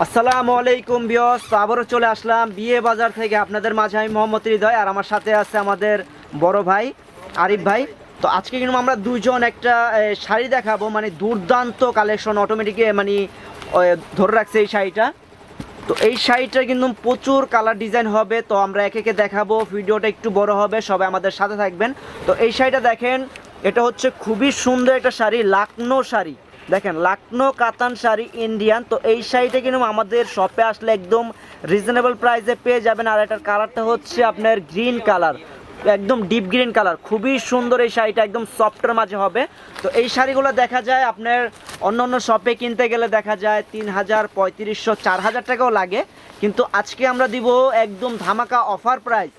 আসসালামু আলাইকুম বিয়স আবারও চলে আসলাম বিয়ে বাজার থেকে আপনাদের মাঝে। আমি মোহাম্মদ হৃদয় আর আমার সাথে আছে আমাদের বড় ভাই আরিফ ভাই। তো আজকে কিন্তু আমরা দুজন একটা শাড়ি দেখাবো। মানে দুর্দান্ত কালেকশন অটোমেটিক মানে ধরে রাখছে এই শাড়িটা। তো এই শাড়িটা কিন্তু প্রচুর কালার ডিজাইন হবে। তো আমরা একে একে দেখাবো। ভিডিওটা একটু বড় হবে। সবাই আমাদের সাথে থাকবেন। তো এই শাড়িটা দেখেন, এটা হচ্ছে খুবই সুন্দর একটা শাড়ি, লাকনো শাড়ি। দেখেন, লাকনো কাতান শাড়ি ইন্ডিয়ান তো এই শাড়িটা কিন্তু আমাদের শপে আসলে একদম রিজনেবল প্রাইসে পেয়ে যাবেন। আর এটার কালারটা হচ্ছে আপনার গ্রিন কালার একদম ডিপ গ্রিন কালার খুবই সুন্দর এই শাড়িটা, একদম সফটের মাঝে হবে। তো এই শাড়িগুলো দেখা যায় আপনার অন্য অন্য শপে কিনতে গেলে দেখা যায় তিন হাজার, পঁয়ত্রিশশো, চার হাজার টাকাও লাগে। কিন্তু আজকে আমরা দিব একদম ধামাকা অফার প্রাইস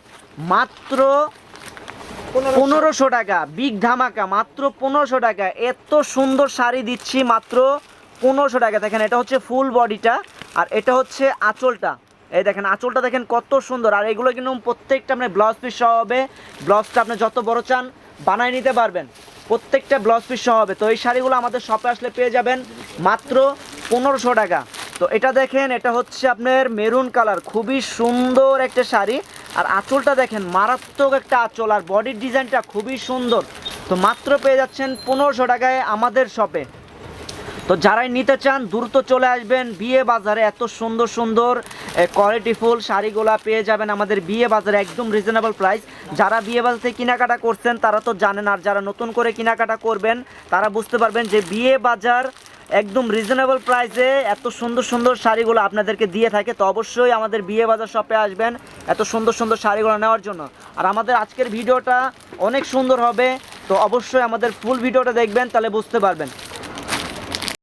মাত্র পনেরোশো। টাকা বিগ ধামাকা, মাত্র পনেরোশো টাকা। এত সুন্দর শাড়ি দিচ্ছি মাত্র পনেরোশো টাকা। দেখেন, এটা হচ্ছে ফুল বডিটা আর এটা হচ্ছে আঁচলটা। এই দেখেন, আঁচলটা দেখেন কত সুন্দর। আর এগুলো কিন্তু প্রত্যেকটা আপনার ব্লাউজ পিস সহ হবে। ব্লাউজটা আপনি যত বড় চান, বানায় নিতে পারবেন। প্রত্যেকটা ব্লাউজ পিস সহ হবে। তো এই শাড়িগুলো আমাদের শপে আসলে পেয়ে যাবেন মাত্র পনেরোশো টাকা। তো এটা দেখেন, এটা হচ্ছে আপনার মেরুন কালার, খুবই সুন্দর একটা শাড়ি। আর আঁচলটা দেখেন, মারাত্মক একটা আঁচল, আর বডির ডিজাইনটা খুবই সুন্দর। তো মাত্র পেয়ে যাচ্ছেন পনেরোশো টাকায় আমাদের শপে। তো যারাই নিতে চান, দ্রুত চলে আসবেন বিয়ে বাজারে। এত সুন্দর সুন্দর কোয়ালিটিফুল শাড়িগুলা পেয়ে যাবেন আমাদের বিয়ে বাজারে, একদম রিজনেবল প্রাইস যারা বিয়ে বাজার থেকে কেনাকাটা করছেন, তারা তো জানেন, আর যারা নতুন করে কেনাকাটা করবেন, তারা বুঝতে পারবেন যে বিয়ে বাজার একদম রিজনেবল প্রাইসে এত সুন্দর সুন্দর শাড়িগুলো আপনাদেরকে দিয়ে থাকে। তো অবশ্যই আমাদের বিয়ে বাজার শপে আসবেন এত সুন্দর সুন্দর শাড়িগুলো নেওয়ার জন্য। আর আমাদের আজকের ভিডিওটা অনেক সুন্দর হবে। তো অবশ্যই আমাদের ফুল ভিডিওটা দেখবেন, তাহলে বুঝতে পারবেন।